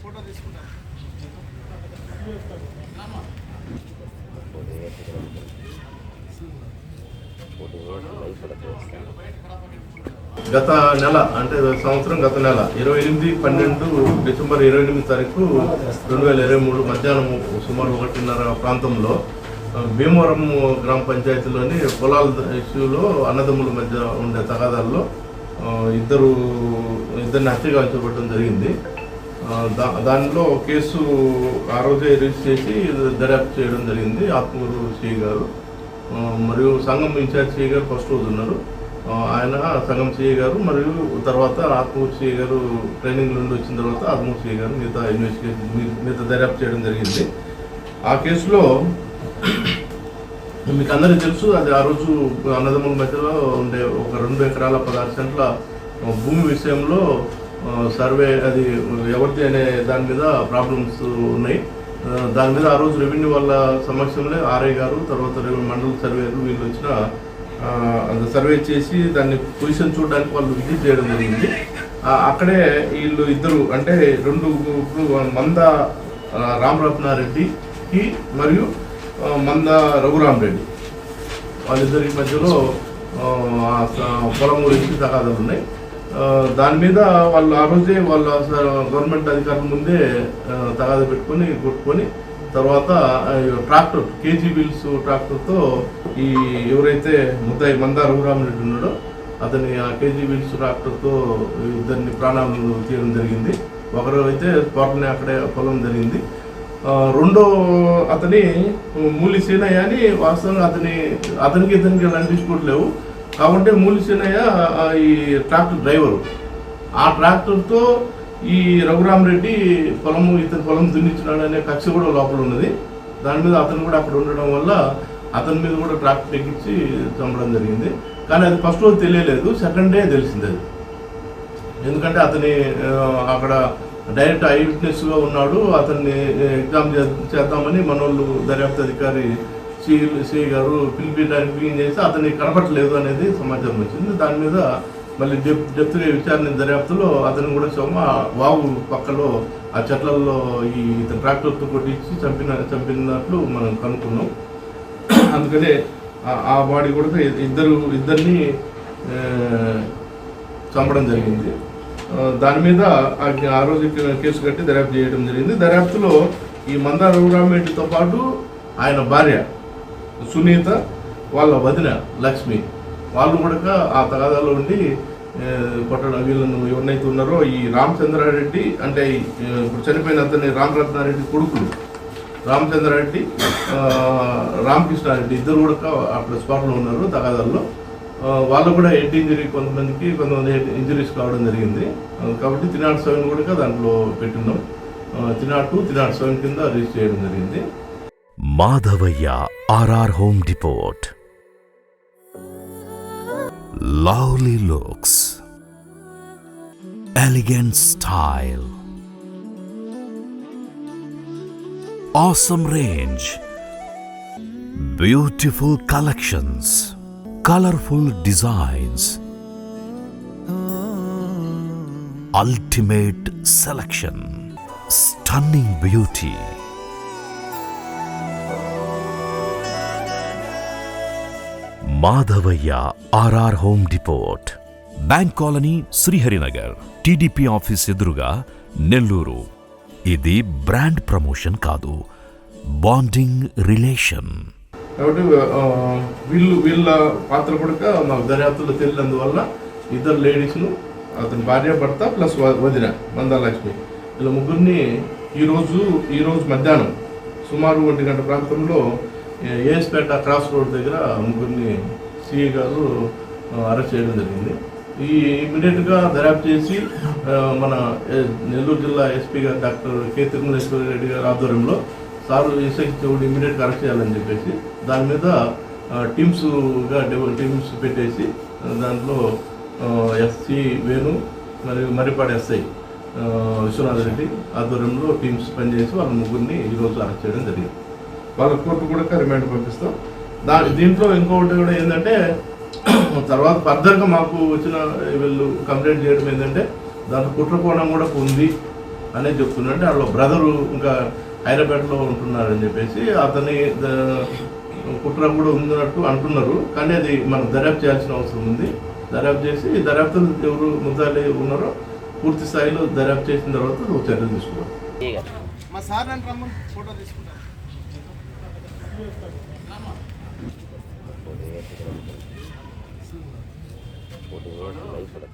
Photo గత నెల అంటే సంవత్సరం గత నెల ఇరవై ఎనిమిది పన్నెండు డిసెంబర్ ఇరవై ఎనిమిది తారీఖు రెండు వేల ఇరవై మూడు మధ్యాహ్నం సుమారు ఒకటిన్నర ప్రాంతంలో భీమవరం గ్రామ పంచాయతీలోని పొలాల ఇష్యూలో అన్నదమ్ముల మధ్య ఉండే తగాదాల్లో ఇద్దరు ఇద్దరిని హత్యగాల్చబడడం జరిగింది. దానిలో కేసు ఆ రోజే రిజిస్టర్ చేసి దర్యాప్తు చేయడం జరిగింది ఆత్మూరు సిఐ గారు. మరియు సంఘం ఇన్ఛార్జ్ సిఐ గారు ఫస్ట్ రోజు ఉన్నారు. ఆయన సంఘం సిఐ గారు మరియు తర్వాత ఆత్మూరు సిఐ గారు ట్రైనింగ్ నుండి వచ్చిన తర్వాత ఆత్మూరు సిఐ గారు మిగతా ఇన్వెస్టిగేషన్ మిగతా దర్యాప్తు చేయడం జరిగింది. ఆ కేసులో మీకు అందరికీ తెలుసు అది ఆ రోజు అన్నదమ్ముల మధ్యలో ఉండే ఒక రెండు ఎకరాల పదహారు సెంట్ల భూమి విషయంలో సర్వే అది ఎవరిది అనే దాని మీద ప్రాబ్లమ్స్ ఉన్నాయి. దాని మీద ఆ రోజు రెవెన్యూ వాళ్ళ సమక్షంలో ఆర్ఐ గారు తర్వాత మండల సర్వేలు వీళ్ళు వచ్చిన సర్వే చేసి దాన్ని పొజిషన్ చూడడానికి వాళ్ళు విజిట్ చేయడం జరిగింది. అక్కడే వీళ్ళు ఇద్దరు అంటే రెండు ఇప్పుడు మంద రామరత్నారెడ్డికి మరియు మంద రఘురామ్ రెడ్డి వాళ్ళిద్దరి మధ్యలో పొలం గురించి తగాదాలు ఉన్నాయి. దాని మీద వాళ్ళు ఆ రోజే వాళ్ళ గవర్నమెంట్ అధికారుల ముందే ఆ, పెట్టుకొని కొట్టుకొని తర్వాత ట్రాక్టర్ కేజీ వీల్స్ ట్రాక్టర్తో ఈ ఎవరైతే ముద్దాయి మందా రఘురామరెడ్డి ఉన్నాడో అతని ఆ కేజీ వీల్స్ ట్రాక్టర్తో ఇద్దరిని ప్రాణాలను తీయడం జరిగింది. ఒకరు అయితే స్పాట్లోనే అక్కడే పొలం జరిగింది. రెండో అతని మూలి సీనయ్య అని వాస్తవంగా అతని అతనికి ఇతనికి ఎలాంటి డిస్ప్యూట్ లేవు. కాబట్టి మూలిసినయ్య ఈ ట్రాక్టర్ డ్రైవరు. ఆ ట్రాక్టర్తో ఈ రఘురామరెడ్డి పొలము ఇతని పొలం దున్నిచ్చినాడు అనే కక్ష కూడా లోపల ఉన్నది. దాని మీద అతను కూడా అక్కడ ఉండడం వల్ల అతని మీద కూడా ట్రాక్టర్ ఎక్కించి చంపడం జరిగింది. కానీ అది ఫస్ట్ రోజు తెలియలేదు సెకండ్ డే తెలిసింది అది. ఎందుకంటే అతని అక్కడ డైరెక్ట్ ఐ విట్నెస్గా ఉన్నాడు అతన్ని ఎగ్జామ్ చే- చేద్దామని మనోళ్ళు దర్యాప్తు అధికారి సిఐ గారు పిలిపించడానికి బిగిన్ చేసి అతన్ని కనపట్టలేదు అనేది సమాచారం వచ్చింది. దాని మీద మళ్ళీ డెప్ డెప్త్గా విచారణ దర్యాప్తులో అతను కూడా సొమ్మ వాగు పక్కలో ఆ చెట్లలో ఈ ఇతను ట్రాక్టర్తో కొట్టించి చంపిన చంపినట్లు మనం కనుక్కున్నాం. అందుకనే ఆ- బాడీ కూడా ఇద్దరు ఇద్దరిని చంపడం జరిగింది. దాని మీద ఆ- ఆ రోజు కేసు కట్టి దర్యాప్తు చేయడం జరిగింది. దర్యాప్తులో ఈ మందార రఘురామరెడ్డితో పాటు ఆయన భార్య సునీత వాళ్ళ వదిన లక్ష్మి. వాళ్ళు కూడా ఆ తగాదాలో ఉండి కొట్టడం వీళ్ళను ఎవరినైతే ఉన్నారో ఈ రామచంద్రారెడ్డి అంటే ఇప్పుడు చనిపోయిన అతని రామరత్నారెడ్డి కొడుకులు. రామచంద్రారెడ్డి రామకృష్ణారెడ్డి ఇద్దరు కూడా అక్కడ స్పాట్లో ఉన్నారు తగాదాల్లో. వాళ్ళు కూడా హెడ్ ఇంజరీ కొంతమందికి కొంతమంది హెడ్ ఇంజరీస్ కావడం జరిగింది. కాబట్టి తినాట్ సెవెన్ కూడా దాంట్లో పెట్టినాం తినాట్ టూ తినాట్ సెవెన్ కింద రిజిస్టర్ చేయడం జరిగింది. Madhavaya R R home depot lovely looks elegant style, awesome range, beautiful collections, colorful designs, ultimate selection, stunning beauty. Madhavaiah R R home depot bank colony Sriharinagar. TDP office ఎదురుగా నెల్లూరు. ఇది brand promotion కాదు bonding relation. కాబట్టి వీళ్ళు వీళ్ళ పాత్ర కూడా మాకు దర్యాప్తులో తెలియనందువల్ల ఇద్దరు లేడీస్ను అతని భార్య భర్త ప్లస్ వ- వదిన మందాలక్ష్మి. వీళ్ళ ముగ్గురిని ఈరోజు ఈరోజు మధ్యాహ్నం సుమారు ఒంటి గంట ప్రాంతంలో ఏఎస్పేట క్రాస్ రోడ్ దగ్గర ముగ్గురిని సిఐ గారు అరెస్ట్ చేయడం జరిగింది. ఈ ఇమీడియట్గా దర్యాప్తు చేసి మన నెల్లూరు జిల్లా ఎస్పీ గారు డాక్టర్ కె. తిరుమలేశ్వర రెడ్డి గారి ఆధ్వర్యంలో సారు ఎస్ఐ చెవుడు ఇమీడియట్గా అరెస్ట్ చేయాలని చెప్పేసి దాని మీద టీమ్స్గా డెవల్ టీమ్స్ పెట్టేసి దాంట్లో ఎస్సీ వేణు మరియు మరిపాడు ఎస్ఐ విశ్వనాథ్ రెడ్డి ఆధ్వర్యంలో టీమ్స్ పనిచేసి వాళ్ళ ముగ్గురిని ఈరోజు అరెస్ట్ చేయడం జరిగింది. వాళ్ళ కోర్టు కూడా రిమాండ్ పంపిస్తాం. దాని దీంట్లో ఇంకొకటి కూడా ఏంటంటే తర్వాత ఫర్దర్గా మాకు వచ్చిన వీళ్ళు కంప్లైంట్ చేయడం ఏంటంటే దాంట్లో కుట్రకోణం కూడా ఉంది అనేది చెప్తున్నాడు అంటే వాళ్ళ బ్రదరు ఇంకా హైదరాబాద్లో ఉంటున్నారని చెప్పేసి అతని కుట్ర కూడా ఉన్నట్టు అంటున్నారు. కానీ అది మనం దర్యాప్తు చేయాల్సిన అవసరం ఉంది. దర్యాప్తు చేసి దర్యాప్తు ఎవరు ముద్దాలి ఉన్నారో పూర్తి స్థాయిలో దర్యాప్తు చేసిన తర్వాత చర్యలు తీసుకుంటాం మా సార్ ఫోటో తీసుకుంటారు. ఫోటో వేసి లైవ్ కూడా చేస్తాను